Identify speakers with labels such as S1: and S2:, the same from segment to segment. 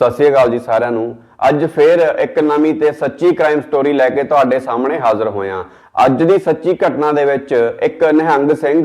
S1: ਸਤਿ ਸ਼੍ਰੀ ਅਕਾਲ ਜੀ ਸਾਰਿਆਂ ਨੂੰ। ਅੱਜ ਫੇਰ ਇੱਕ ਨਵੀਂ ਤੇ ਸੱਚੀ ਕ੍ਰਾਈਮ ਸਟੋਰੀ ਲੈ ਕੇ ਤੁਹਾਡੇ ਸਾਹਮਣੇ ਹਾਜ਼ਰ ਹੋਇਆ। ਅੱਜ ਦੀ ਸੱਚੀ ਘਟਨਾ ਦੇ ਵਿੱਚ ਇੱਕ ਨਿਹੰਗ ਸਿੰਘ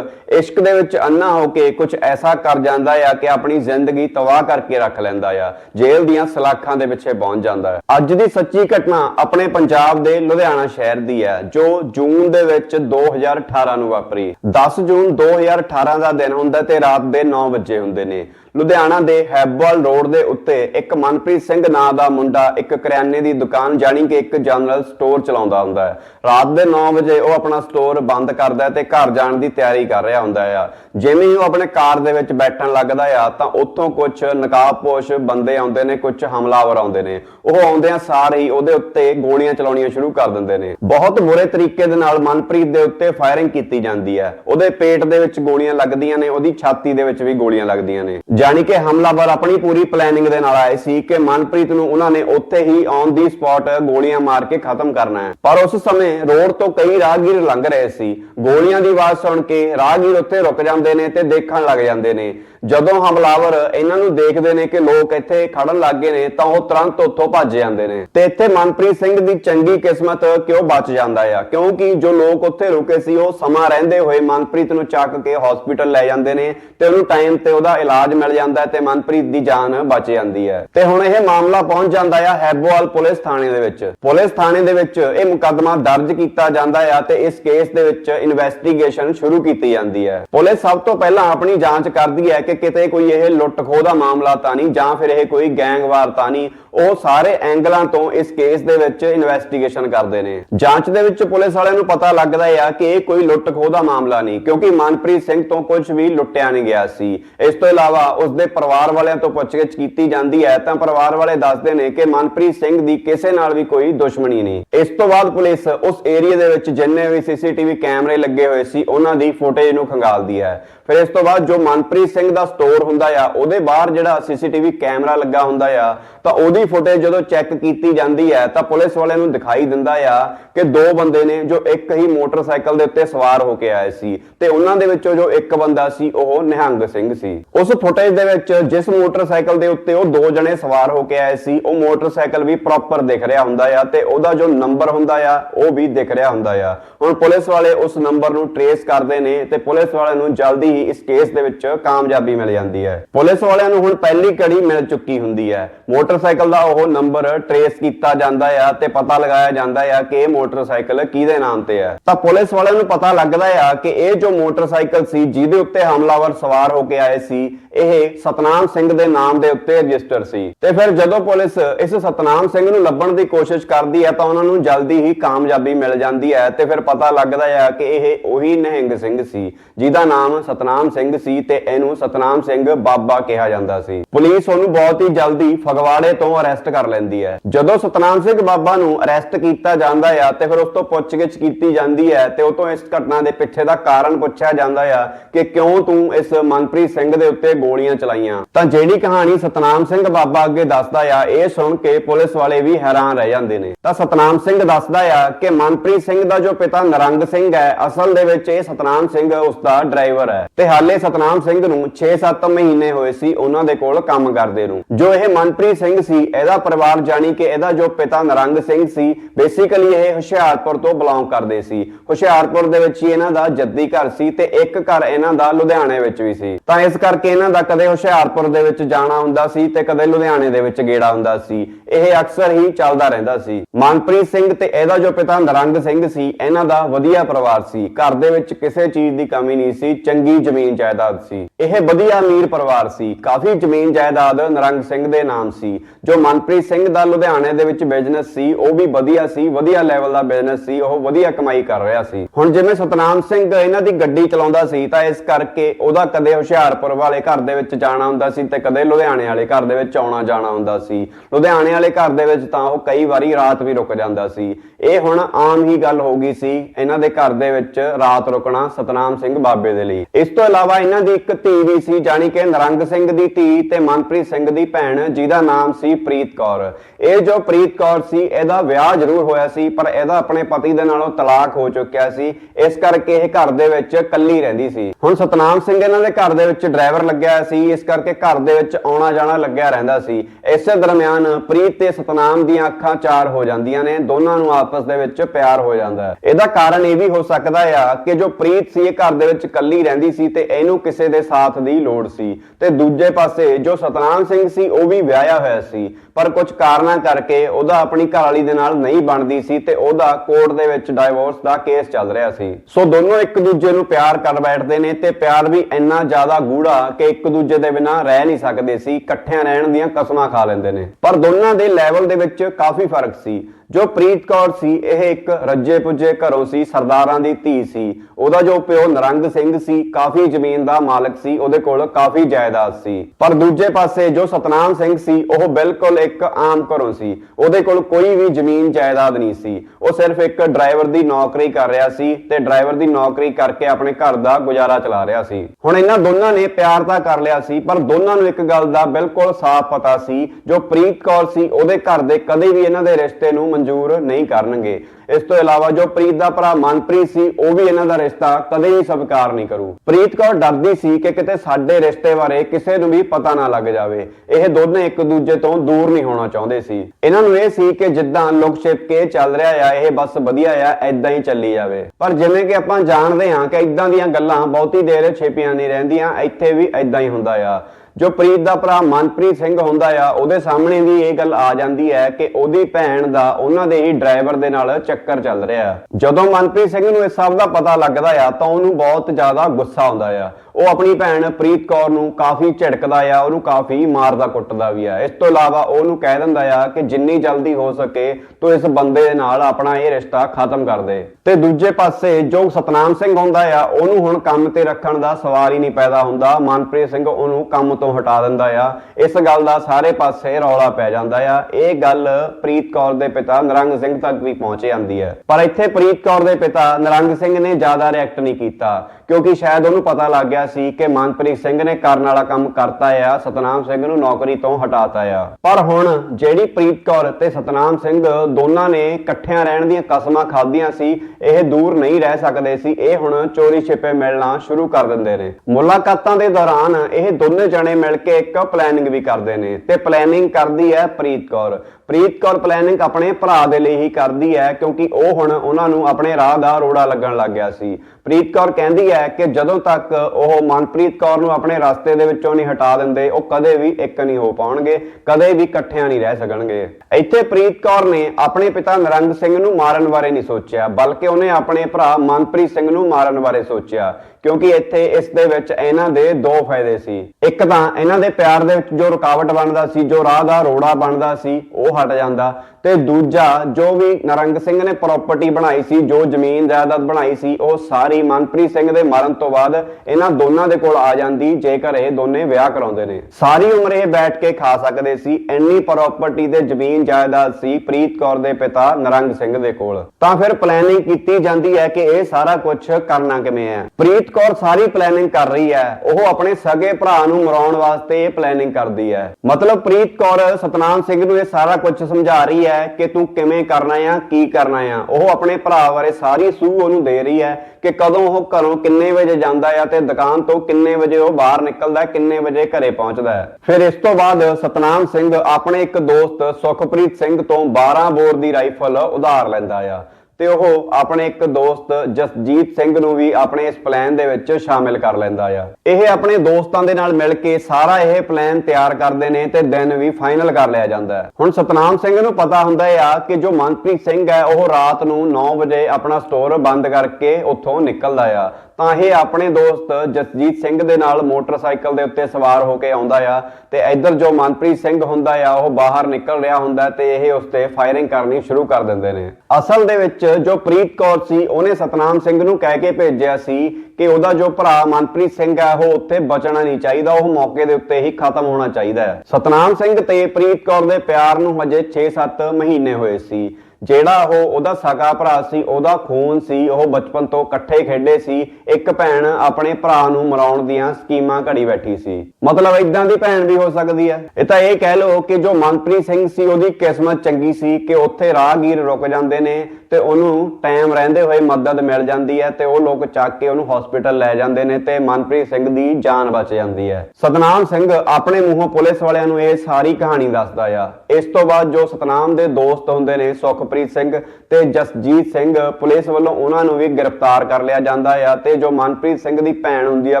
S1: ਇਸ਼ਕ ਦੇ ਵਿੱਚ ਅੰਨਾ ਹੋ ਕੇ ਕੁਝ ਐਸਾ ਕਰ ਜਾਂਦਾ ਆ ਕਿ ਆਪਣੀ ਜ਼ਿੰਦਗੀ ਤਬਾਹ ਕਰਕੇ ਰੱਖ ਲੈਂਦਾ ਆ। ਜੇਲ੍ਹ ਦੀਆਂ ਸਲਾਖਾਂ ਦੇ ਪਿੱਛੇ ਪਹੁੰਚ ਜਾਂਦਾ ਹੈ ਅੱਜ ਦੀ ਸੱਚੀ ਘਟਨਾ ਆਪਣੇ ਪੰਜਾਬ ਦੇ ਲੁਧਿਆਣਾ ਸ਼ਹਿਰ ਦੀ ਹੈ ਜੋ ਜੂਨ ਦੇ ਵਿੱਚ 2018 ਨੂੰ ਵਾਪਰੀ। 10 ਜੂਨ 2018 ਦਾ ਦਿਨ ਹੁੰਦਾ ਤੇ ਰਾਤ ਦੇ 9 ਵਜੇ ਹੁੰਦੇ ਨੇ। ਲੁਧਿਆਣਾ ਦੇ ਹੈਬਵਾਲ ਰੋਡ ਦੇ ਉੱਤੇ ਇੱਕ ਮਨਪ੍ਰੀਤ ਸਿੰਘ ਨਾਂ ਦਾ ਮੁੰਡਾ ਇੱਕ ਕਰਿਆਨੇ ਦੀ ਦੁਕਾਨ ਜਾਣੀ ਕਿ ਇੱਕ ਜਨਰਲ ਸਟੋਰ ਚਲਾਉਂਦਾ ਹੁੰਦਾ ਹੈ। ਰਾਤ ਦੇ 9 ਵਜੇ ਉਹ ਆਪਣਾ ਸਟੋਰ ਬੰਦ ਕਰਦਾ ਤੇ ਘਰ ਜਾਣ ਦੀ ਤਿਆਰੀ ਕਰ ਰਿਹਾ ਹੁੰਦਾ ਆ ਜਿਵੇਂ ਹੀ ਉਹ ਆਪਣੇ ਕਾਰ ਦੇ ਵਿੱਚ ਬੈਠਣ ਲੱਗਦਾ ਆ ਤਾਂ ਉੱਥੋਂ ਕੁਝ ਨਕਾਬਪੋਸ਼ ਬੰਦੇ ਆਉਂਦੇ ਨੇ ਕੁਝ ਹਮਲਾਵਰ ਆਉਂਦੇ ਨੇ। ਉਹ ਆਉਂਦਿਆਂ ਸਾਰ ਹੀ ਉਹਦੇ ਉੱਤੇ ਗੋਲੀਆਂ ਚਲਾਉਣੀਆਂ ਸ਼ੁਰੂ ਕਰ ਦਿੰਦੇ ਨੇ। ਬਹੁਤ ਬੁਰੇ ਤਰੀਕੇ ਦੇ ਨਾਲ ਮਨਪ੍ਰੀਤ ਦੇ ਉੱਤੇ ਫਾਇਰਿੰਗ ਕੀਤੀ ਜਾਂਦੀ ਹੈ। ਉਹਦੇ ਪੇਟ ਦੇ ਵਿੱਚ ਗੋਲੀਆਂ ਲੱਗਦੀਆਂ ਨੇ, ਉਹਦੀ ਛਾਤੀ ਦੇ ਵਿੱਚ ਵੀ ਗੋਲੀਆਂ ਲੱਗਦੀਆਂ ਨੇ। ਜਾਣੀ ਕਿ ਹਮਲਾਵਰ ਆਪਣੀ ਪੂਰੀ ਪਲੈਨਿੰਗ ਦੇ ਨਾਲ ਆਏ ਸੀ ਕਿ ਮਨਪ੍ਰੀਤ ਨੂੰ ਉਹਨਾਂ ਨੇ ਉੱਥੇ ਹੀ ਔਨ ਦੀ ਸਪੌਟ ਗੋਲੀਆਂ ਮਾਰ ਕੇ ਖਤਮ ਕਰਨਾ ਹੈ। ਪਰ ਉਸ ਸਮੇਂ ਰੋਡ ਤੋਂ ਕਈ ਰਾਹਗੀਰ ਲੰਘ ਰਹੇ ਸੀ। ਗੋਲੀਆਂ ਦੀ ਆਵਾਜ਼ ਸੁਣ ਕੇ ਰਾਹਗੀਰ ਉੱਥੇ ਰੁਕ ਜਾਂਦੇ ਨੇ ਤੇ ਦੇਖਣ ਲੱਗ ਜਾਂਦੇ ਨੇ। ਜਦੋਂ ਹਮਲਾਵਰ ਇਹਨਾਂ ਨੂੰ ਦੇਖਦੇ ਨੇ ਕਿ ਲੋਕ ਇੱਥੇ ਖੜਨ ਲੱਗ ਗਏ ਨੇ, ਤਾਂ ਉਹ ਤੁਰੰਤ ਉੱਥੋਂ ਭੱਜ ਜਾਂਦੇ ਨੇ। ਤੇ ਇੱਥੇ ਮਨਪ੍ਰੀਤ ਸਿੰਘ ਦੀ ਚੰਗੀ ਕਿਸਮਤ ਕਿਉਂ ਬਚ ਜਾਂਦਾ ਆ? ਕਿਉਂਕਿ ਜੋ ਲੋਕ ਉੱਥੇ ਰੁਕੇ ਸੀ, ਉਹ ਸਮਾਂ ਰਹਿੰਦੇ ਹੋਏ ਮਨਪ੍ਰੀਤ ਨੂੰ ਚੱਕ ਕੇ ਹਸਪੀਟਲ ਲੈ ਜਾਂਦੇ ਨੇ ਤੇ ਉਹਨੂੰ ਟਾਈਮ ਤੇ ਉਹਦਾ ਇਲਾਜ ਮਿਲ ਜਾਂਦਾ ਤੇ ਮਨਪ੍ਰੀਤ ਦੀ ਜਾਨ ਬਚ ਜਾਂਦੀ ਹੈ। ਤੇ ਹੁਣ ਇਹ ਮਾਮਲਾ ਪਹੁੰਚ ਜਾਂਦਾ ਆ ਹੈਬੋਵਾਲ ਪੁਲਿਸ ਥਾਣੇ ਦੇ ਵਿੱਚ। ਪੁਲਿਸ ਥਾਣੇ ਦੇ ਵਿੱਚ ਇਹ ਮੁਕੱਦਮਾ ਦਰਜ ਕੀਤਾ ਜਾਂਦਾ ਆ ਤੇ ਇਸ ਕੇਸ ਦੇ ਵਿੱਚ ਇਨਵੈਸਟੀਗੇਸ਼ਨ ਸ਼ੁਰੂ ਕੀਤੀ ਜਾਂਦੀ ਹੈ। ਪੁਲਿਸ ਸਭ ਤੋਂ ਪਹਿਲਾਂ ਆਪਣੀ ਜਾਂਚ ਕਰਦੀ ਹੈ ਕਿ ਕਿਤੇ ਕੋਈ ਇਹ ਲੁੱਟ ਖੋਹ ਦਾ ਮਾਮਲਾ ਤਾਂ ਨਹੀਂ ਜਾਂ ਫਿਰ ਇਹ ਕੋਈ ਗੈਂਗਵਾਰ ਤਾਂ ਨਹੀਂ। ਉਹ ਸਾਰੇ ਐਂਗਲਾਂ ਤੋਂ ਇਸ ਕੇਸ ਦੇ ਵਿੱਚ ਇਨਵੈਸਟੀਗੇਸ਼ਨ ਕਰਦੇ ਨੇ। ਜਾਂਚ ਦੇ ਵਿੱਚ ਪੁਲਿਸ ਵਾਲਿਆਂ ਨੂੰ ਪਤਾ ਲੱਗਦਾ ਹੈ ਕਿ ਇਹ ਕੋਈ ਲੁੱਟ ਖੋਹ ਦਾ ਮਾਮਲਾ ਨਹੀਂ, ਕਿਉਂਕਿ ਮਨਪ੍ਰੀਤ ਸਿੰਘ ਤੋਂ ਕੁਝ ਵੀ ਲੁੱਟਿਆ ਨਹੀਂ ਗਿਆ ਸੀ। ਇਸ ਤੋਂ ਇਲਾਵਾ ਉਸ ਦੇ ਪਰਿਵਾਰ ਵਾਲਿਆਂ ਤੋਂ ਪੁੱਛਗਿੱਛ ਕੀਤੀ ਜਾਂਦੀ ਹੈ ਤਾਂ ਪਰਿਵਾਰ ਵਾਲੇ ਦੱਸਦੇ ਨੇ ਕਿ ਮਨਪ੍ਰੀਤ ਸਿੰਘ ਦੀ ਕਿਸੇ ਨਾਲ ਵੀ ਕੋਈ ਦੁਸ਼ਮਣੀ ਨਹੀਂ। ਇਸ ਤੋਂ ਬਾਅਦ ਪੁਲਿਸ ਉਸ ਏਰੀਆ ਦੇ ਵਿੱਚ ਜਿੰਨੇ ਵੀ ਸੀਸੀਟੀਵੀ ਕੈਮਰੇ ਲੱਗੇ ਹੋਏ ਸੀ, ਉਹਨਾਂ ਦੀ ਫੁਟੇਜ ਨੂੰ ਖੰਗਾਲਦੀ ਹੈ। ਫਿਰ ਇਸ ਤੋਂ ਬਾਅਦ ਜੋ ਮਨਪ੍ਰੀਤ ਸਿੰਘ ਦਾ ਸਟੋਰ ਹੁੰਦਾ ਆ, ਉਹਦੇ ਬਾਹਰ ਜਿਹੜਾ ਸੀਸੀਟੀਵੀ ਕੈਮਰਾ ਲੱਗਾ ਹੁੰਦਾ ਆ, ਤਾਂ ਉਹਦੀ ਫੁਟੇਜ ਜਦੋਂ ਚੈੱਕ ਕੀਤੀ ਜਾਂਦੀ ਹੈ ਤਾਂ ਪੁਲਿਸ ਵਾਲਿਆਂ ਨੂੰ ਦਿਖਾਈ ਦਿੰਦਾ ਆ ਕਿ ਦੋ ਬੰਦੇ ਨੇ ਜੋ ਇੱਕ ਹੀ ਮੋਟਰਸਾਈਕਲ ਦੇ ਉੱਤੇ ਸਵਾਰ ਹੋ ਕੇ ਆਏ ਸੀ ਤੇ ਉਹਨਾਂ ਦੇ ਵਿੱਚੋਂ ਜੋ ਇੱਕ ਬੰਦਾ ਸੀ, ਉਹ ਨਿਹੰਗ ਸਿੰਘ ਸੀ। ਉਸ ਫੁਟੇਜ ਦੇ ਵਿੱਚ ਜਿਸ ਮੋਟਰਸਾਈਕਲ ਦੇ ਉੱਤੇ ਉਹ ਦੋ ਜਣੇ ਸਵਾਰ ਹੋ ਕੇ ਆਏ ਸੀ, ਉਹ ਮੋਟਰਸਾਈਕਲ ਵੀ ਪ੍ਰੋਪਰ ਦਿਖ ਰਿਹਾ ਹੁੰਦਾ ਆ ਤੇ ਉਹਦਾ ਜੋ ਨੰਬਰ ਹੁੰਦਾ ਆ, ਉਹ ਵੀ ਦਿਖ ਰਿਹਾ ਹੁੰਦਾ ਆ। ਹੁਣ ਪੁਲਿਸ ਵਾਲੇ ਉਸ ਨੰਬਰ ਨੂੰ ਟਰੇਸ ਕਰਦੇ ਨੇ ਤੇ ਪੁਲਿਸ ਵਾਲਿਆਂ ਨੂੰ ਜਲਦੀ ਹੀ ਇਸ ਕੇਸ ਦੇ ਵਿੱਚ ਕਾਮਯਾਬੀ ਮਿਲ ਜਾਂਦੀ ਹੈ। ਪੁਲਿਸ ਵਾਲਿਆਂ ਨੂੰ ਹੁਣ ਪਹਿਲੀ ਕੜੀ ਮਿਲ ਚੁੱਕੀ ਹੁੰਦੀ ਹੈ। ਮੋਟਰਸਾਈਕਲ ਦਾ ਉਹ ਨੰਬਰ ਟਰੇਸ ਕੀਤਾ ਜਾਂਦਾ ਆ ਤੇ ਪਤਾ ਲਗਾਇਆ ਜਾਂਦਾ ਆ ਕਿ ਇਹ ਮੋਟਰਸਾਈਕਲ ਕਿਹਦੇ ਨਾਮ ਤੇ ਹੈ ਤਾਂ ਪੁਲਿਸ ਵਾਲਿਆਂ ਨੂੰ ਪਤਾ ਲੱਗਦਾ ਆ ਕਿ ਇਹ ਜੋ ਮੋਟਰਸਾਈਕਲ ਸੀ, ਜਿਹਦੇ ਉੱਤੇ ਹਮਲਾਵਰ ਸਵਾਰ ਹੋ ਕੇ ਆਏ ਸੀ, ਇਹ ਸਤਨਾਮ ਸਿੰਘ ਦੇ ਨਾਮ ਦੇ ਉੱਤੇ ਰਜਿਸਟਰ ਸੀ। ਤੇ ਫਿਰ ਜਦੋਂ ਪੁਲਿਸ ਇਸ ਸਤਨਾਮ ਸਿੰਘ ਨੂੰ ਲੱਭਣ ਦੀ ਕੋਸ਼ਿਸ਼ ਕਰਦੀ ਹੈ ਤਾਂ ਉਹਨਾਂ ਨੂੰ ਜਲਦੀ ਹੀ ਕਾਮਯਾਬੀ ਮਿਲ ਜਾਂਦੀ ਹੈ ਤੇ ਫਿਰ ਪਤਾ ਲੱਗਦਾ ਹੈ ਕਿ ਇਹ ਉਹੀ ਨਹਿੰਗ ਸਿੰਘ ਸੀ, ਜਿਹਦਾ ਨਾਮ ਸਤਨਾਮ ਸਤਨਾਮ ਸਿੰਘ ਸੀ ਤੇ ਇਹਨੂੰ ਸਤਨਾਮ ਸਿੰਘ ਬਾਬਾ ਕਿਹਾ ਜਾਂਦਾ ਸੀ। ਪੁਲਿਸ ਉਹਨੂੰ ਬਹੁਤ ਹੀ ਜਲਦੀ ਫਗਵਾੜੇ ਤੋਂ ਅਰੈਸਟ ਕਰ ਲੈਂਦੀ ਹੈ। ਜਦੋਂ ਸਤਨਾਮ ਸਿੰਘ ਬਾਬਾ ਨੂੰ ਅਰੈਸਟ ਕੀਤਾ ਜਾਂਦਾ ਹੈ ਤੇ ਫਿਰ ਉਸ ਤੋਂ ਪੁੱਛਗਿੱਛ ਕੀਤੀ ਜਾਂਦੀ ਹੈ ਤੇ ਉਹ ਤੋਂ ਇਸ ਘਟਨਾ ਦੇ ਪਿੱਛੇ ਦਾ ਕਾਰਨ ਪੁੱਛਿਆ ਜਾਂਦਾ ਹੈ ਕਿ ਕਿਉਂ ਤੂੰ ਇਸ ਮਨਪ੍ਰੀਤ ਸਿੰਘ ਦੇ ਉੱਤੇ ਗੋਲੀਆਂ ਚਲਾਈਆਂ। ਤਾਂ ਜਿਹੜੀ ਕਹਾਣੀ ਸਤਨਾਮ ਸਿੰਘ ਬਾਬਾ ਅੱਗੇ ਦੱਸਦਾ ਆ, ਇਹ ਸੁਣ ਕੇ ਪੁਲਿਸ ਵਾਲੇ ਵੀ ਹੈਰਾਨ ਰਹਿ ਜਾਂਦੇ ਨੇ। ਤਾਂ ਸਤਨਾਮ ਸਿੰਘ ਦੱਸਦਾ ਆ ਕਿ ਮਨਪ੍ਰੀਤ ਸਿੰਘ ਦਾ ਜੋ ਪਿਤਾ ਨਰੰਗ ਸਿੰਘ ਹੈ, ਅਸਲ ਦੇ ਵਿੱਚ ਇਹ ਸਤਨਾਮ ਸਿੰਘ ਉਸ ਦਾ ਡਰਾਈਵਰ ਹੈ। ਤੇ ਹਾਲੇ ਸਤਨਾਮ ਸਿੰਘ ਨੂੰ 6-7 ਮਹੀਨੇ ਹੋਏ ਸੀ ਉਹਨਾਂ ਦੇ ਕੋਲ ਕੰਮ ਕਰਦੇ ਨੂੰ। ਜੋ ਇਹ ਮਨਪ੍ਰੀਤ ਸਿੰਘ ਸੀ, ਇਹਦਾ ਪਰਿਵਾਰ ਜਾਣੀ ਕਿ ਇਹਦਾ ਜੋ ਪਿਤਾ ਨਰੰਗ ਸਿੰਘ ਸੀ ਬੇਸਿਕਲੀ ਇਹ ਹੁਸ਼ਿਆਰਪੁਰ ਤੋਂ ਬਿਲੋਂਗ ਕਰਦੇ ਸੀ। ਹੁਸ਼ਿਆਰਪੁਰ ਦੇ ਵਿੱਚ ਹੀ ਇਹਨਾਂ ਦਾ ਜੱਦੀ ਘਰ ਸੀ ਤੇ ਇੱਕ ਘਰ ਇਹਨਾਂ ਦਾ ਲੁਧਿਆਣੇ ਵਿੱਚ ਵੀ ਸੀ। ਤਾਂ ਇਸ ਕਰਕੇ ਇਹਨਾਂ ਦਾ ਕਦੇ ਹੁਸ਼ਿਆਰਪੁਰ ਦੇ ਵਿੱਚ ਜਾਣਾ ਹੁੰਦਾ ਸੀ ਤੇ ਕਦੇ ਲੁਧਿਆਣੇ ਦੇ ਵਿੱਚ ਗੇੜਾ ਹੁੰਦਾ ਸੀ। ਇਹ ਅਕਸਰ ਹੀ ਚੱਲਦਾ ਰਹਿੰਦਾ ਸੀ। ਮਨਪ੍ਰੀਤ ਸਿੰਘ ਤੇ ਇਹਦਾ ਜੋ ਪਿਤਾ ਨਰੰਗ ਸਿੰਘ ਸੀ, ਇਹਨਾਂ ਦਾ ਵਧੀਆ ਪਰਿਵਾਰ ਸੀ। ਘਰ ਦੇ ਵਿੱਚ ਕਿਸੇ ਚੀਜ਼ ਦੀ ਕਮੀ ਨਹੀਂ ਸੀ, ਚੰਗੀ ਜ਼ਮੀਨ ਜਾਇਦਾਦ ਸੀ। ਇਹ ਵਧੀਆ ਅਮੀਰ ਪਰਿਵਾਰ ਸੀ। ਕਾਫੀ ਜ਼ਮੀਨ ਜਾਇਦਾਦ ਨਰੰਗ ਸਿੰਘ ਦੇ ਨਾਮ ਸੀ। ਜੋ ਮਨਪ੍ਰੀਤ ਸਿੰਘ ਦਾ ਲੁਧਿਆਣੇ ਦੇ ਵਿੱਚ ਬਿਜ਼ਨਸ ਸੀ, ਉਹ ਵੀ ਵਧੀਆ ਸੀ, ਵਧੀਆ ਲੈਵਲ ਦਾ ਬਿਜ਼ਨਸ ਸੀ, ਉਹ ਵਧੀਆ ਕਮਾਈ ਕਰ ਰਿਹਾ ਸੀ। ਹੁਣ ਜਿਵੇਂ ਸਤਨਾਮ ਸਿੰਘ ਇਹਨਾਂ ਦੀ ਗੱਡੀ ਚਲਾਉਂਦਾ ਸੀ, ਤਾਂ ਇਸ ਕਰਕੇ ਉਹਦਾ ਕਦੇ ਹੁਸ਼ਿਆਰਪੁਰ ਵਾਲੇ ਘਰ ਦੇ ਵਿੱਚ ਜਾਣਾ ਹੁੰਦਾ ਸੀ ਤੇ ਕਦੇ ਲੁਧਿਆਣੇ ਵਾਲੇ ਘਰ ਦੇ ਵਿੱਚ ਆਉਣਾ ਜਾਣਾ ਹੁੰਦਾ ਸੀ। ਲੁਧਿਆਣੇ ਵਾਲੇ ਘਰ ਦੇ ਵਿੱਚ ਤਾਂ ਉਹ ਕਈ ਵਾਰੀ ਰਾਤ ਵੀ ਰੁਕ ਜਾਂਦਾ ਸੀ। ਇਹ ਹੁਣ ਆਮ ਹੀ ਗੱਲ ਹੋ ਗਈ ਸੀ। ਇਹਨਾਂ ਦੇ ਘਰ ਦੇ ਵਿੱਚ ਰਾਤ ਰੁਕਣਾ ਸਤਨਾਮ ਸਿੰਘ ਬਾਬੇ ਦੇ ਲਈ। ਇਸ ਤੋਂ ਇਲਾਵਾ ਇਹਨਾਂ ਦੀ ਇੱਕ ਧੀ ਵੀ ਸੀ, ਜਾਣੀ ਕਿ ਨਰੰਗ ਸਿੰਘ ਦੀ ਧੀ ਤੇ ਮਨਪ੍ਰੀਤ ਸਿੰਘ ਦੀ ਭੈਣ, ਜਿਹਦਾ ਨਾਮ ਸੀ ਪ੍ਰੀਤ ਕੌਰ। ਇਹ ਜੋ ਪ੍ਰੀਤ ਕੌਰ ਸੀ, ਇਹਦਾ ਵਿਆਹ ਜ਼ਰੂਰ ਹੋਇਆ ਸੀ, ਪਰ ਇਹਦਾ ਆਪਣੇ ਪਤੀ ਦੇ ਨਾਲੋਂ ਤਲਾਕ ਹੋ ਚੁੱਕਿਆ ਸੀ। ਇਸ ਕਰਕੇ ਇਹ ਘਰ ਦੇ ਵਿੱਚ ਇਕੱਲੀ ਰਹਿੰਦੀ ਸੀ। ਹੁਣ ਸਤਨਾਮ ਸਿੰਘ ਇਹਨਾਂ ਦੇ ਘਰ ਦੇ ਵਿੱਚ ਡਰਾਈਵਰ ਲੱਗਿਆ ਸੀ, ਇਸ ਕਰਕੇ ਘਰ ਦੇ ਵਿੱਚ ਆਉਣਾ ਜਾਣਾ ਲੱਗਿਆ ਰਹਿੰਦਾ ਸੀ। ਇਸੇ ਦਰਮਿਆਨ ਪ੍ਰੀਤ ਤੇ ਸਤਨਾਮ ਦੀਆਂ ਅੱਖਾਂ ਚਾਰ ਹੋ ਜਾਂਦੀਆਂ ਨੇ, ਦੋਨਾਂ ਨੂੰ ਆਪਸ ਦੇ ਵਿੱਚ ਪਿਆਰ ਹੋ ਜਾਂਦਾ ਹੈ। ਇਹਦਾ ਕਾਰਨ ਇਹ ਵੀ ਹੋ ਸਕਦਾ ਆ ਕਿ ਜੋ ਪ੍ਰੀਤ ਸੀ, ਇਹ ਘਰ ਦੇ ਵਿੱਚ ਇਕੱਲੀ ਰਹਿੰਦੀ ਸੀ ਸੀ ਤੇ ਇਹਨੂੰ ਕਿਸੇ ਦੇ ਸਾਥ ਦੀ ਲੋੜ ਸੀ। ਤੇ ਦੂਜੇ ਪਾਸੇ ਜੋ ਸਤਨਾਮ ਸਿੰਘ ਸੀ, ਉਹ ਵੀ ਵਿਆਹਿਆ ਹੋਇਆ ਸੀ। ਪਰ ਕੁਝ ਕਾਰਨਾਂ ਕਰਕੇ ਉਹਦਾ ਆਪਣੀ ਘਰਵਾਲੀ ਦੇ ਨਾਲ ਨਹੀਂ ਬਣਦੀ ਸੀ ਤੇ ਉਹਦਾ ਕੋਰਟ ਦੇ ਵਿੱਚ ਡਾਈਵੋਰਸ ਦਾ ਕੇਸ ਚੱਲ ਰਿਹਾ ਸੀ। ਸੋ ਦੋਨੋਂ ਇੱਕ ਦੂਜੇ ਨੂੰ ਪਿਆਰ ਕਰ ਬੈਠਦੇ ਨੇ ਤੇ ਪਿਆਰ ਵੀ ਇੰਨਾ ਜ਼ਿਆਦਾ ਗੂੜਾ ਕਿ ਇੱਕ ਦੂਜੇ ਦੇ ਬਿਨਾਂ ਰਹਿ ਨਹੀਂ ਸਕਦੇ ਸੀ, ਇਕੱਠਿਆਂ ਰਹਿਣ ਦੀਆਂ ਕਸਮਾਂ ਖਾ ਲੈਂਦੇ ਨੇ। ਪਰ ਦੋਨਾਂ ਦੇ ਲੈਵਲ ਦੇ ਵਿੱਚ ਕਾਫੀ ਫ਼ਰਕ ਸੀ। ਜੋ ਪ੍ਰੀਤ ਕੌਰ ਸੀ, ਇਹ ਇੱਕ ਰੱਜੇ ਪੁੱਜੇ ਘਰੋਂ ਸੀ, ਸਰਦਾਰਾਂ ਦੀ ਧੀ ਸੀ। ਉਹਦਾ ਜੋ ਪਿਓ ਨਰੰਗ ਸਿੰਘ ਸੀ, ਕਾਫੀ ਜ਼ਮੀਨ ਦਾ ਮਾਲਕ ਸੀ, ਉਹਦੇ ਕੋਲ ਕਾਫੀ ਜਾਇਦਾਦ ਸੀ। ਪਰ ਦੂਜੇ ਪਾਸੇ ਜੋ ਸਤਨਾਮ ਸਿੰਘ ਸੀ, ਉਹ ਬਿਲਕੁਲ ਇੱਕ ਆਮ ਘਰੋਂ ਸੀ। ਉਹਦੇ ਕੋਲ ਕੋਈ ਵੀ ਜ਼ਮੀਨ ਜਾਇਦਾਦ ਨਹੀਂ ਸੀ। ਉਹ ਸਿਰਫ ਇੱਕ ਡਰਾਈਵਰ ਦੀ ਨੌਕਰੀ ਕਰ ਰਿਹਾ ਸੀ ਤੇ ਡਰਾਈਵਰ ਦੀ ਨੌਕਰੀ ਕਰਕੇ ਆਪਣੇ ਘਰ ਦਾ ਗੁਜ਼ਾਰਾ ਚਲਾ ਰਿਹਾ ਸੀ। ਹੁਣ ਇਹਨਾਂ ਦੋਨਾਂ ਨੇ ਪਿਆਰ ਤਾਂ ਕਰ ਲਿਆ ਸੀ, ਪਰ ਦੋਨਾਂ ਨੂੰ ਇੱਕ ਗੱਲ ਦਾ ਬਿਲਕੁਲ ਸਾਫ਼ ਪਤਾ ਸੀ, ਜੋ ਪ੍ਰੀਤ ਕੌਰ ਸੀ, ਉਹਦੇ ਘਰ ਦੇ ਕਦੇ ਵੀ ਇਹਨਾਂ ਦੇ ਰਿਸ਼ਤੇ ਨੂੰ ਮਨਜ਼ੂਰ ਨਹੀਂ ਕਰਨਗੇ। ਇਸ ਤੋਂ ਇਲਾਵਾ ਜੋ ਪ੍ਰੀਤ ਦਾ ਭਰਾ ਮਨਪ੍ਰੀਤ ਸੀ, ਉਹ ਵੀ ਇਹਨਾਂ ਦਾ ਰਿਸ਼ਤਾ ਕਦੇ ਵੀ ਸਵੀਕਾਰ ਨਹੀਂ ਕਰੂ। ਪ੍ਰੀਤ ਕੌਰ ਡਰਦੀ ਸੀ ਕਿ ਕਿਤੇ ਸਾਡੇ ਰਿਸ਼ਤੇ ਬਾਰੇ ਕਿਸੇ ਨੂੰ ਵੀ ਪਤਾ ਨਾ ਲੱਗ ਜਾਵੇ। ਇਹ ਦੋਨੇ ਇੱਕ ਦੂਜੇ ਤੋਂ ਦੂਰ ਨਹੀਂ ਹੋਣਾ ਚਾਹੁੰਦੇ ਸੀ। ਇਹਨਾਂ ਨੂੰ ਇਹ ਸੀ ਕਿ ਜਿੱਦਾਂ ਲੁਕ ਛਿਪ ਕੇ ਚੱਲ ਰਿਹਾ ਆ, ਇਹ ਬਸ ਵਧੀਆ ਆ ਐਦਾਂ ਹੀ ਚੱਲੀ ਜਾਵੇ। ਪਰ ਜਿਵੇਂ ਕਿ ਆਪਾਂ ਜਾਣਦੇ ਹਾਂ ਕਿ ਇਦਾਂ ਦੀਆਂ ਗੱਲਾਂ ਬਹੁਤੀ ਦੇਰ ਛੇਪੀਆਂ ਨਹੀਂ ਰਹਿੰਦੀਆਂ, ਇੱਥੇ ਵੀ ਐਦਾਂ ਹੀ ਹੁੰਦਾ ਆ। ਜੋ ਪ੍ਰੀਤ ਦਾ ਭਰਾ ਮਨਪ੍ਰੀਤ ਸਿੰਘ ਹੁੰਦਾ ਆ, ਉਹਦੇ ਸਾਹਮਣੇ ਵੀ ਇਹ ਗੱਲ ਆ ਜਾਂਦੀ ਹੈ ਕਿ ਉਹਦੀ ਭੈਣ ਦਾ ਉਹਨਾਂ ਦੇ ਹੀ ਡਰਾਈਵਰ ਦੇ ਨਾਲ ਚੱਕਰ ਚੱਲ ਰਿਹਾ। ਜਦੋਂ ਮਨਪ੍ਰੀਤ ਸਿੰਘ ਨੂੰ ਇਸ ਸਭ ਦਾ ਪਤਾ ਲੱਗਦਾ ਆ, ਤਾਂ ਉਹਨੂੰ ਬਹੁਤ ਜ਼ਿਆਦਾ ਗੁੱਸਾ ਆਉਂਦਾ ਆ। ਉਹ ਆਪਣੀ ਭੈਣ ਪ੍ਰੀਤ ਕੌਰ ਨੂੰ ਕਾਫੀ ਝਿੜਕਦਾ ਆ, ਉਹਨੂੰ ਕਾਫੀ ਮਾਰਦਾ, ਕੁੱਟਦਾ ਵੀ ਆ। ਇਸ ਤੋਂ ਇਲਾਵਾ ਉਹਨੂੰ ਕਹਿ ਦਿੰਦਾ ਆ ਕਿ ਜਿੰਨੀ ਜਲਦੀ ਹੋ ਸਕੇ ਤੂੰ ਇਸ ਬੰਦੇ ਦੇ ਨਾਲ ਆਪਣਾ ਇਹ ਰਿਸ਼ਤਾ ਖਤਮ ਕਰ ਦੇ। ਤੇ ਦੂਜੇ ਪਾਸੇ ਜੋ ਸਤਨਾਮ ਸਿੰਘ ਹੁੰਦਾ ਆ, ਉਹਨੂੰ ਹੁਣ ਕੰਮ ਤੇ ਰੱਖਣ ਦਾ ਸਵਾਲ ਹੀ ਨਹੀਂ ਪੈਦਾ ਹੁੰਦਾ। ਮਨਪ੍ਰੀਤ ਸਿੰਘ ਉਹਨੂੰ ਕੰਮ ਤੋਂ ਹਟਾ ਦਿੰਦਾ ਆ। ਇਸ ਗੱਲ ਦਾ ਸਾਰੇ ਪਾਸੇ ਰੌਲਾ ਪੈ ਜਾਂਦਾ ਆ। ਇਹ ਗੱਲ ਪ੍ਰੀਤ ਕੌਰ ਦੇ ਪਿਤਾ ਨਰੰਗ ਸਿੰਘ ਤੱਕ ਵੀ ਪਹੁੰਚ ਜਾਂਦੀ ਹੈ। ਪਰ ਇੱਥੇ ਪ੍ਰੀਤ ਕੌਰ ਦੇ ਪਿਤਾ ਨਰੰਗ ਸਿੰਘ ਨੇ ਜ਼ਿਆਦਾ ਰਿਐਕਟ ਨਹੀਂ ਕੀਤਾ। ਕਿਉਂਕਿ ਸ਼ਾਇਦ ਉਹਨੂੰ ਪਤਾ ਲੱਗ ਗਿਆ ਸੀ ਕਿ ਮਨਪ੍ਰੀਤ ਸਿੰਘ ਨੇ ਕਰਨ ਵਾਲਾ ਕੰਮ ਕਰਤਾ ਆ, ਸਤਨਾਮ ਸਿੰਘ ਨੂੰ ਨੌਕਰੀ ਤੋਂ ਹਟਾਤਾ ਆ। ਪਰ ਹੁਣ ਜਿਹੜੀ ਪ੍ਰੀਤ ਕੌਰ ਤੇ ਸਤਨਾਮ ਸਿੰਘ ਦੋਨਾਂ ਨੇ ਇਕੱਠਿਆਂ ਰਹਿਣ ਦੀਆਂ ਕਸਮਾਂ ਖਾਧੀਆਂ ਸੀ, ਇਹ ਦੂਰ ਨਹੀਂ ਰਹਿ ਸਕਦੇ ਸੀ, ਇਹ ਹੁਣ ਚੋਰੀ ਛਿਪੇ ਮਿਲਣਾ ਸ਼ੁਰੂ ਕਰ ਦਿੰਦੇ ਨੇ। ਮੁਲਾਕਾਤਾਂ ਦੇ ਦੌਰਾਨ ਇਹ ਦੋਨੇ ਜਣੇ ਮਿਲ ਕੇ ਇੱਕ ਪਲੈਨਿੰਗ ਵੀ ਕਰਦੇ ਨੇ ਤੇ ਪਲੈਨਿੰਗ ਕਰਦੀ ਹੈ ਪ੍ਰੀਤ ਕੌਰ। ਪ੍ਰੀਤ ਕੌਰ ਪਲੈਨਿੰਗ ਆਪਣੇ ਭਰਾ ਦੇ ਲਈ ਹੀ ਕਰਦੀ ਹੈ, ਕਿਉਂਕਿ ਉਹ ਹੁਣ ਉਹਨਾਂ ਨੂੰ ਆਪਣੇ ਰਾਹ ਦਾ ਰੋੜਾ ਲੱਗਣ ਲੱਗ ਗਿਆ ਸੀ। ਪ੍ਰੀਤ ਕੌਰ ਕਹਿੰਦੀ ਹੈ ਕਿ ਜਦੋਂ ਤੱਕ ਉਹ ਮਨਪ੍ਰੀਤ ਕੌਰ ਨੂੰ ਆਪਣੇ ਰਸਤੇ ਦੇ ਵਿੱਚੋਂ ਨਹੀਂ ਹਟਾ ਦਿੰਦੇ, ਉਹ ਕਦੇ ਵੀ ਇੱਕ ਨਹੀਂ ਹੋ ਪਾਉਣਗੇ, ਕਦੇ ਵੀ ਇਕੱਠਿਆਂ ਨਹੀਂ ਰਹਿ ਸਕਣਗੇ। ਇੱਥੇ ਪ੍ਰੀਤ ਕੌਰ ਨੇ ਆਪਣੇ ਪਿਤਾ ਨਰੰਗ ਸਿੰਘ ਨੂੰ ਮਾਰਨ ਬਾਰੇ ਨਹੀਂ ਸੋਚਿਆ, ਬਲਕਿ ਉਹਨੇ ਆਪਣੇ ਭਰਾ ਮਨਪ੍ਰੀਤ ਸਿੰਘ ਨੂੰ ਮਾਰਨ ਬਾਰੇ ਸੋਚਿਆ। ਕਿਉਂਕਿ ਇੱਥੇ ਇਸ ਦੇ ਵਿੱਚ ਇਹਨਾਂ ਦੇ ਦੋ ਫਾਇਦੇ ਸੀ। ਇੱਕ ਤਾਂ ਇਹਨਾਂ ਦੇ ਪਿਆਰ ਦੇ ਵਿੱਚ ਜੋ ਰੁਕਾਵਟ ਬਣਦਾ ਸੀ, ਜੋ ਰਾਹ ਦਾ ਰੋੜਾ ਬਣਦਾ ਸੀ, ਉਹ ਹਟ ਜਾਂਦਾ। ਤੇ ਦੂਜਾ, ਜੋ ਵੀ ਨਰੰਗ ਸਿੰਘ ਨੇ ਪ੍ਰਾਪਰਟੀ ਬਣਾਈ ਸੀ, ਜੋ ਜ਼ਮੀਨ ਜਾਇਦਾਦ ਬਣਾਈ ਸੀ, ਉਹ ਸਾਰੀ ਮਨਪ੍ਰੀਤ ਸਿੰਘ ਦੇ ਮਰਨ ਤੋਂ ਬਾਅਦ ਇਹਨਾਂ ਦੋਨਾਂ ਦੇ ਕੋਲ ਆ ਜਾਂਦੀ, ਜੇਕਰ ਇਹ ਦੋਨੇ ਵਿਆਹ ਕਰਾਉਂਦੇ ਨੇ। ਸਾਰੀ ਉਮਰ ਇਹ ਬੈਠ ਕੇ ਖਾ ਸਕਦੇ ਸੀ, ਇੰਨੀ ਪ੍ਰਾਪਰਟੀ ਤੇ ਜ਼ਮੀਨ ਜਾਇਦਾਦ ਸੀ ਪ੍ਰੀਤ ਕੌਰ ਦੇ ਪਿਤਾ ਨਰੰਗ ਸਿੰਘ ਦੇ ਕੋਲ। ਤਾਂ ਫਿਰ ਪਲੈਨਿੰਗ ਕੀਤੀ ਜਾਂਦੀ ਹੈ ਕਿ ਇਹ ਸਾਰਾ ਕੁਝ ਕਰਨਾ ਕਿਵੇਂ ਹੈ? ਪ੍ਰੀਤ ਕੌਰ ਸਾਰੀ ਪਲੈਨਿੰਗ ਕਰ ਰਹੀ ਹੈ। ਉਹ ਆਪਣੇ ਸਗੇ ਭਰਾ ਨੂੰ ਮਰਾਉਣ ਵਾਸਤੇ ਇਹ ਪਲੈਨਿੰਗ ਕਰਦੀ ਹੈ। ਮਤਲਬ ਪ੍ਰੀਤ ਕੌਰ, ਸਤਨਾਮ ਸਿੰਘ ਨੂੰ ਇਹ ਸਾਰਾ ਕੁਝ ਸਮਝਾ ਰਹੀ ਹੈ ਕਿ ਤੂੰ ਕਿਵੇਂ ਕਰਨਾ ਆ, ਕੀ ਕਰਨਾ ਆ। ਉਹ ਆਪਣੇ ਭਰਾ ਬਾਰੇ ਸਾਰੀ ਸੂਹ ਉਹਨੂੰ ਦੇ ਰਹੀ ਹੈ ਕਿ ਕਦੋਂ ਉਹ ਘਰੋਂ ਕਿੰਨੇ ਵਜੇ ਜਾਂਦਾ ਆ ਤੇ ਦੁਕਾਨ ਤੋਂ ਕਿੰਨੇ ਵਜੇ ਉਹ ਬਾਹਰ ਨਿਕਲਦਾ ਕਿੰਨੇ ਵਜੇ ਘਰੇ ਪਹੁੰਚਦਾ ਹੈ। ਫਿਰ ਇਸ ਤੋਂ ਬਾਅਦ ਸਤਨਾਮ ਸਿੰਘ ਆਪਣੇ ਇੱਕ ਦੋਸਤ ਸੁਖਪ੍ਰੀਤ ਸਿੰਘ ਤੋਂ 12 ਬੋਰ ਦੀ ਰਾਈਫਲ ਉਧਾਰ ਲੈਂਦਾ ਆ। ਤੇ ਉਹ ਆਪਣੇ ਇੱਕ ਦੋਸਤ ਜਸਜੀਤ ਸਿੰਘ ਨੂੰ ਵੀ ਆਪਣੇ ਇਸ ਪਲਾਨ ਦੇ ਵਿੱਚ ਸ਼ਾਮਿਲ ਕਰ ਲੈਂਦਾ ਆ। ਇਹ ਆਪਣੇ ਦੋਸਤਾਂ ਦੇ ਨਾਲ ਮਿਲ ਕੇ ਸਾਰਾ ਇਹ ਪਲਾਨ ਤਿਆਰ ਕਰਦੇ ਨੇ ਤੇ ਦਿਨ ਵੀ ਫਾਈਨਲ ਕਰ ਲਿਆ ਜਾਂਦਾ ਹੈ। ਹੁਣ ਸਤਨਾਮ ਸਿੰਘ ਨੂੰ ਪਤਾ ਹੁੰਦਾ ਆ ਕਿ ਜੋ ਮਨਪ੍ਰੀਤ ਸਿੰਘ ਹੈ, ਉਹ ਰਾਤ ਨੂੰ 9 ਵਜੇ ਆਪਣਾ ਸਟੋਰ ਬੰਦ ਕਰਕੇ ਉੱਥੋਂ ਨਿਕਲਦਾ ਆ। ਤਾਂ ਇਹ ਆਪਣੇ ਦੋਸਤ ਜਸਜੀਤ ਸਿੰਘ ਦੇ ਨਾਲ ਮੋਟਰਸਾਈਕਲ ਦੇ ਉੱਤੇ ਸਵਾਰ ਹੋ ਕੇ ਆਉਂਦਾ ਆ ਤੇ ਇੱਧਰ ਜੋ ਮਨਪ੍ਰੀਤ ਸਿੰਘ ਹੁੰਦਾ ਆ, ਉਹ ਬਾਹਰ ਨਿਕਲ ਰਿਹਾ ਹੁੰਦਾ ਤੇ ਇਹ ਉਸ ਤੇ ਫਾਇਰਿੰਗ ਕਰਨੀ ਸ਼ੁਰੂ ਕਰ ਦਿੰਦੇ ਨੇ। ਅਸਲ ਦੇ ਵਿੱਚ ਜੋ ਪ੍ਰੀਤ ਕੌਰ ਸੀ, ਉਹਨੇ ਸਤਨਾਮ ਸਿੰਘ ਨੂੰ ਕਹਿ ਕੇ ਭੇਜਿਆ ਸੀ ਕਿ ਉਹਦਾ ਜੋ ਭਰਾ ਮਨਪ੍ਰੀਤ ਸਿੰਘ ਹੈ ਉਹ ਉੱਥੇ ਬਚਣਾ ਨਹੀਂ ਚਾਹੀਦਾ, ਉਹ ਮੌਕੇ ਦੇ ਉੱਤੇ ਹੀ ਖਤਮ ਹੋਣਾ ਚਾਹੀਦਾ ਹੈ। ਸਤਨਾਮ ਸਿੰਘ ਤੇ ਪ੍ਰੀਤ ਕੌਰ ਦੇ ਪਿਆਰ ਨੂੰ ਹਜੇ 6-7 ਮਹੀਨੇ ਹੋਏ ਸੀ। ਜਿਹੜਾ ਉਹ ਉਹਦਾ ਸਗਾ ਭਰਾ ਸੀ, ਉਹਦਾ ਖੂਨ ਸੀ, ਉਹ ਬਚਪਨ ਤੋਂ ਇਕੱਠੇ ਖੇਡੇ ਸੀ, ਇੱਕ ਭੈਣ ਆਪਣੇ ਭਰਾ ਨੂੰ ਮਰਾਉਣ ਦੀਆਂ ਸਕੀਮਾਂ ਘੜੀ ਬੈਠੀ ਸੀ। ਮਤਲਬ ਇਦਾਂ ਦੀ ਭੈਣ ਵੀ ਹੋ ਸਕਦੀ ਹੈ। ਇਹ ਤਾਂ ਇਹ ਕਹਿ ਲਓ ਕਿ ਜੋ ਮਨਪ੍ਰੀਤ ਸਿੰਘ ਸੀ, ਉਹਦੀ ਕਿਸਮਤ ਚੰਗੀ ਸੀ ਕਿ ਉੱਥੇ ਰਾਹਗੀਰ ਰੁਕ ਜਾਂਦੇ ਨੇ ਤੇ ਉਹਨੂੰ ਟਾਈਮ ਰਹਿੰਦੇ ਹੋਏ ਮਦਦ ਮਿਲ ਜਾਂਦੀ ਹੈ ਤੇ ਉਹ ਲੋਕ ਚੱਕ ਕੇ ਉਹਨੂੰ ਹਸਪੀਟਲ ਲੈ ਜਾਂਦੇ ਨੇ ਤੇ ਮਨਪ੍ਰੀਤ ਸਿੰਘ ਦੀ ਜਾਨ ਬਚ ਜਾਂਦੀ ਹੈ। ਸਤਨਾਮ ਸਿੰਘ ਆਪਣੇ ਮੂੰਹੋਂ ਪੁਲਿਸ ਵਾਲਿਆਂ ਨੂੰ ਇਹ ਸਾਰੀ ਕਹਾਣੀ ਦੱਸਦਾ ਆ। ਇਸ ਤੋਂ ਬਾਅਦ ਜੋ ਸਤਨਾਮ ਦੇ ਦੋਸਤ ਹੁੰਦੇ ਨੇ ਸੁਖਪ੍ਰੀਤ ਸਿੰਘ ਤੇ ਜਸਜੀਤ ਸਿੰਘ ਪੁਲਿਸ ਵੱਲੋਂ ਉਹਨਾਂ ਨੂੰ ਵੀ ਗ੍ਰਿਫਤਾਰ ਕਰ ਲਿਆ ਜਾਂਦਾ ਆ ਤੇ ਜੋ ਮਨਪ੍ਰੀਤ ਸਿੰਘ ਦੀ ਭੈਣ ਹੁੰਦੀ ਆ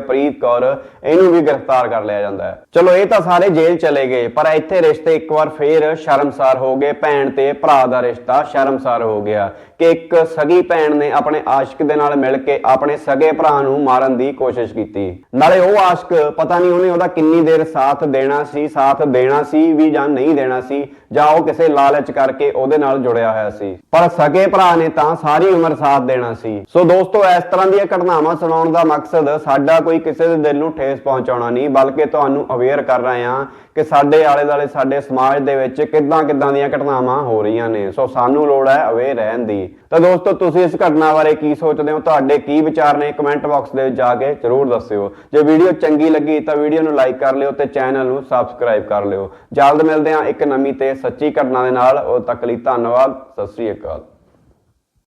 S1: ਪ੍ਰੀਤ ਕੌਰ, ਇਹਨੂੰ ਵੀ ਗ੍ਰਿਫਤਾਰ ਕਰ ਲਿਆ ਜਾਂਦਾ ਹੈ ਚਲੋ, ਇਹ ਤਾਂ ਸਾਰੇ ਜੇਲ੍ਹ ਚਲੇ ਗਏ, ਪਰ ਇੱਥੇ ਰਿਸ਼ਤੇ ਇੱਕ ਵਾਰ ਫੇਰ ਸ਼ਰਮਸਾਰ ਹੋ ਗਏ, ਭੈਣ ਤੇ ਭਰਾ ਦਾ ਰਿਸ਼ਤਾ ਸ਼ਰਮਸਾਰ ਹੋ ਗਿਆ ਕਿ ਇੱਕ ਸਗੀ ਭੈਣ ਨੇ ਆਪਣੇ ਆਸ਼ਿਕ ਦੇ ਨਾਲ ਮਿਲ ਕੇ ਆਪਣੇ ਸਗੇ ਭਰਾ ਨੂੰ ਮਾਰਨ ਦੀ ਕੋਸ਼ਿਸ਼ ਕੀਤੀ। ਨਾਲੇ ਉਹ ਆਸ਼ਿਕ, ਪਤਾ ਨਹੀਂ ਉਹਨੇ ਉਹਦਾ ਕਿੰਨੀ ਦੇਰ ਸਾਥ ਦੇਣਾ ਸੀ, ਸਾਥ ਦੇਣਾ ਸੀ ਵੀ ਜਾਂ ਨਹੀਂ ਦੇਣਾ ਸੀ ਜਾਂ ਉਹ ਕਿਸੇ ਲਾਲਚ ਕਰਕੇ ਉਹਦੇ ਨਾਲ ਜੁੜਿਆ ਹੋਇਆ ਸੀ। ਪਰ ਸਕੇ ਭਰਾ ਨੇ ਤਾਂ ਸਾਰੀ ਉਮਰ ਸਾਥ ਦੇਣਾ ਸੀ। ਸੋ ਦੋਸਤੋ, ਇਸ ਤਰ੍ਹਾਂ ਦੀਆਂ ਘਟਨਾਵਾਂ ਸੁਣਾਉਣ ਦਾ ਮਕਸਦ ਸਾਡਾ ਕੋਈ ਕਿਸੇ ਦੇ ਦਿਲ ਨੂੰ ਠੇਸ ਪਹੁੰਚਾਉਣਾ ਨਹੀਂ, ਬਲਕਿ ਤੁਹਾਨੂੰ ਅਵੇਅਰ ਕਰ ਰਹੇ ਹਾਂ ਕਿ ਸਾਡੇ ਆਲੇ ਦੁਆਲੇ ਸਾਡੇ ਸਮਾਜ ਦੇ ਵਿੱਚ ਕਿੱਦਾਂ ਕਿੱਦਾਂ ਦੀਆਂ ਘਟਨਾਵਾਂ ਹੋ ਰਹੀਆਂ ਨੇ। ਸੋ ਸਾਨੂੰ ਲੋੜ ਹੈ ਅਵੇਅਰ ਰਹਿਣ ਦੀ। ਤਾਂ ਦੋਸਤੋ, ਤੁਸੀਂ ਇਸ ਘਟਨਾ ਬਾਰੇ ਕੀ ਸੋਚਦੇ ਹੋ? ਤੁਹਾਡੇ ਕੀ ਵਿਚਾਰ ਨੇ? ਕਮੈਂਟ ਬਾਕਸ ਦੇ ਵਿੱਚ ਜਾ ਕੇ ਜ਼ਰੂਰ ਦੱਸਿਓ। ਜੇ ਵੀਡੀਓ ਚੰਗੀ ਲੱਗੀ ਤਾਂ ਵੀਡੀਓ ਨੂੰ ਲਾਈਕ ਕਰ ਲਿਓ ਤੇ ਚੈਨਲ ਨੂੰ ਸਬਸਕ੍ਰਾਈਬ ਕਰ ਲਿਓ। ਜਲਦ ਮਿਲਦੇ ਹਾਂ ਇੱਕ ਨਵੀਂ ਤੇ ਸੱਚੀ ਘਟਨਾ ਦੇ ਨਾਲ। ਉਦੋਂ ਤੱਕ ਲਈ ਧੰਨਵਾਦ। ਸਤਿ ਸ੍ਰੀ ਅਕਾਲ।